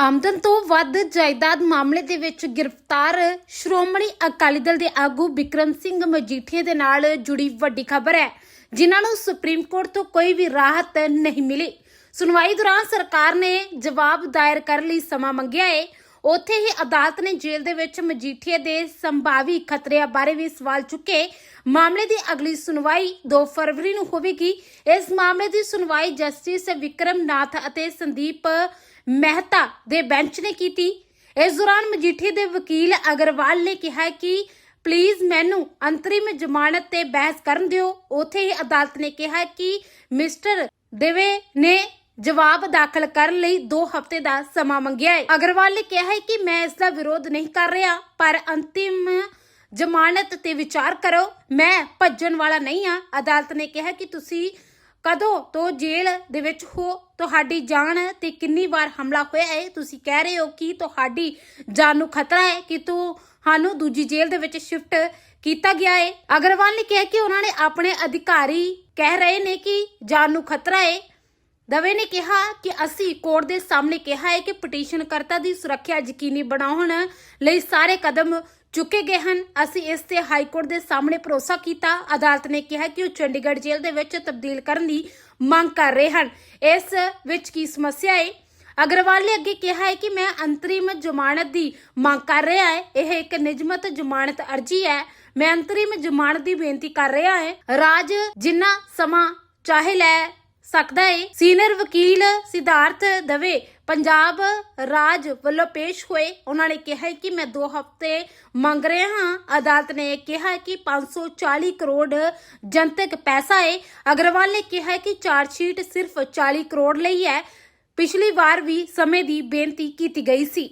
ਆਮਦਨ ਤੋਂ ਵੱਧ ਜਾਇਦਾਦ ਮਾਮਲੇ ਦੇ ਵਿੱਚ ਗ੍ਰਿਫਤਾਰ ਸ਼੍ਰੋਮਣੀ ਅਕਾਲੀ ਦਲ ਦੇ ਆਗੂ ਵਿਕਰਮ ਸਿੰਘ ਮਜੀਠੀਆ ਦੇ ਨਾਲ ਜੁੜੀ ਵੱਡੀ ਖਬਰ ਹੈ, ਜਿਨ੍ਹਾਂ ਨੂੰ ਸੁਪਰੀਮ ਕੋਰਟ ਤੋਂ ਕੋਈ ਵੀ ਰਾਹਤ ਨਹੀਂ ਮਿਲੀ। ਸੁਣਵਾਈ ਦੌਰਾਨ ਸਰਕਾਰ ਨੇ ਜਵਾਬ ਦਾਇਰ ਕਰਨ ਲਈ ਸਮਾਂ ਮੰਗਿਆ ਹੈ ਉੱਥੇ ਹੀ ਅਦਾਲਤ ਨੇ ਜੇਲ੍ਹ ਦੇ ਵਿੱਚ ਮਜੀਠੀਆ ਦੇ ਸੰਭਾਵੀ ਖਤਰਿਆਂ ਬਾਰੇ ਵੀ ਸਵਾਲ ਚੁੱਕੇ। ਮਾਮਲੇ ਦੀ ਅਗਲੀ ਸੁਣਵਾਈ 2 ਫਰਵਰੀ ਨੂੰ ਹੋਵੇਗੀ। ਇਸ ਮਾਮਲੇ ਦੀ ਸੁਣਵਾਈ ਜਸਟਿਸ ਵਿਕਰਮ ਨਾਥ ਅਤੇ ਸੰਦੀਪ ਮਹਿਤਾ ਦੇ ਬੈਂਚ ਨੇ ਕੀਤੀ। ਇਸ ਦੌਰਾਨ ਮਜੀਠੀ ਦੇ ਵਕੀਲ ਅਗਰਵਾਲ ਨੇ ਕਿਹਾ ਕਿ, ਪਲੀਜ਼ ਮੈਨੂੰ ਅੰਤਰਿਮ ਜ਼ਮਾਨਤ ਤੇ ਬਹਿਸ ਕਰਨ ਦਿਓ। ਉਥੇ ਹੀ ਅਦਾਲਤ ਨੇ ਕਿਹਾ ਕਿ ਮਿਸਟਰ ਦੇਵੇ ਨੇ ਜਵਾਬ ਦਾਖਲ ਕਰਨ ਲਈ 2 ਹਫ਼ਤੇ ਦਾ ਸਮਾਂ ਮੰਗਿਆ ਹੈ। ਅਗਰਵਾਲ ਨੇ ਕਿਹਾ ਹੈ ਕਿ ਮੈਂ ਇਸ ਦਾ ਵਿਰੋਧ ਨਹੀਂ ਕਰ ਰਿਹਾ, ਪਰ ਅੰਤਿਮ ਜ਼ਮਾਨਤ ਤੇ ਵਿਚਾਰ ਕਰੋ। ਮੈਂ ਭੱਜਣ ਵਾਲਾ ਨਹੀਂ ਆ ਅਦਾਲਤ ਨੇ ਕਿਹਾ ਕਿ ਤੁਸੀਂ ਕਦੋਂ ਤੋਂ ਜੇਲ੍ਹ ਦੇ ਵਿੱਚ ਹੋ? ਤੁਹਾਡੀ ਜਾਨ ਤੇ ਕਿੰਨੀ ਵਾਰ ਹਮਲਾ ਹੋਇਆ ਹੈ? ਤੁਸੀਂ ਕਹਿ ਰਹੇ ਹੋ ਕਿ ਤੁਹਾਡੀ ਜਾਨ ਨੂੰ ਖਤਰਾ ਹੈ ਕਿ ਤੁਹਾਨੂੰ ਦੂਜੀ ਜੇਲ੍ਹ ਦੇ ਵਿੱਚ ਸ਼ਿਫਟ ਕੀਤਾ ਗਿਆ ਹੈ। ਅਗਰਵਾਲ ਨੇ ਕਿਹਾ ਕਿ ਉਹਨਾਂ ਨੇ ਆਪਣੇ ਅਧਿਕਾਰੀ ਕਹਿ ਰਹੇ ਨੇ ਕਿ ਜਾਨ ਨੂੰ ਖਤਰਾ ਹੈ। ਦਵੇ ਨੇ ਕਿਹਾ ਕਿ ਅਸੀਂ ਕੋਰਟ ਦੇ ਸਾਹਮਣੇ ਕਿਹਾ ਹੈ ਕਿ ਪਟੀਸ਼ਨਕਰਤਾ ਦੀ ਸੁਰੱਖਿਆ ਯਕੀਨੀ ਬਣਾਉਣ ਲਈ ਸਾਰੇ ਕਦਮ ਚੁੱਕੇ ਗਏ ਹਨ। ਅਸੀਂ ਇਸ ਤੇ ਹਾਈ ਕੋਰਟ ਦੇ ਸਾਹਮਣੇ ਭਰੋਸਾ ਕੀਤਾ। ਅਦਾਲਤ ਨੇ ਕਿਹਾ ਕਿ ਉਹ ਚੰਡੀਗੜ੍ਹ ਜੇਲ੍ਹ ਦੇ ਵਿੱਚ ਤਬਦੀਲ ਕਰਨ ਦੀ ਮੰਗ ਕਰ ਰਹੇ ਹਨ। ਇਸ ਵਿੱਚ ਕੀ ਸਮੱਸਿਆ ਹੈ? ਅਗਰਵਾਲ ਨੇ ਅੱਗੇ ਕਿਹਾ ਹੈ ਕਿ ਮੈਂ ਅੰਤਰਿਮ ਜ਼ਮਾਨਤ ਦੀ ਮੰਗ ਕਰ ਰਿਹਾ ਹੈ। ਇਹ ਇੱਕ ਨਿਯਮਤ ਜ਼ਮਾਨਤ ਅਰਜੀ ਹੈ। ਮੈਂ ਅੰਤਰਿਮ ਜ਼ਮਾਨਤ ਦੀ ਬੇਨਤੀ ਕਰ ਰਿਹਾ ਹੈ। ਰਾਜ ਜਿੰਨਾ ਸਮਾਂ ਚਾਹੇ ਲੈ ਸਕਦਾ ਹੈ ਸੀਨੀਅਰ ਵਕੀਲ ਸਿਧਾਰਥ ਦਵੇ ਪੰਜਾਬ ਰਾਜ ਵੱਲੋਂ ਪੇਸ਼ ਹੋਏ। ਉਹਨਾਂ ਨੇ ਕਿਹਾ ਕਿ ਮੈਂ 2 ਹਫ਼ਤੇ ਮੰਗ ਰਿਹਾ ਹਾਂ। ਅਦਾਲਤ ਨੇ ਕਿਹਾ ਹੈ ਕਿ 540 ਕਰੋੜ ਜਨਤਕ ਪੈਸਾ ਹੈ ਅਗਰਵਾਲ ਨੇ ਕਿਹਾ ਕਿ ਚਾਰਜ ਸ਼ੀਟ ਸਿਰਫ 40 ਕਰੋੜ ਲਈ ਹੈ। ਪਿਛਲੀ ਵਾਰ ਵੀ ਸਮੇਂ ਦੀ ਬੇਨਤੀ ਕੀਤੀ ਗਈ ਸੀ।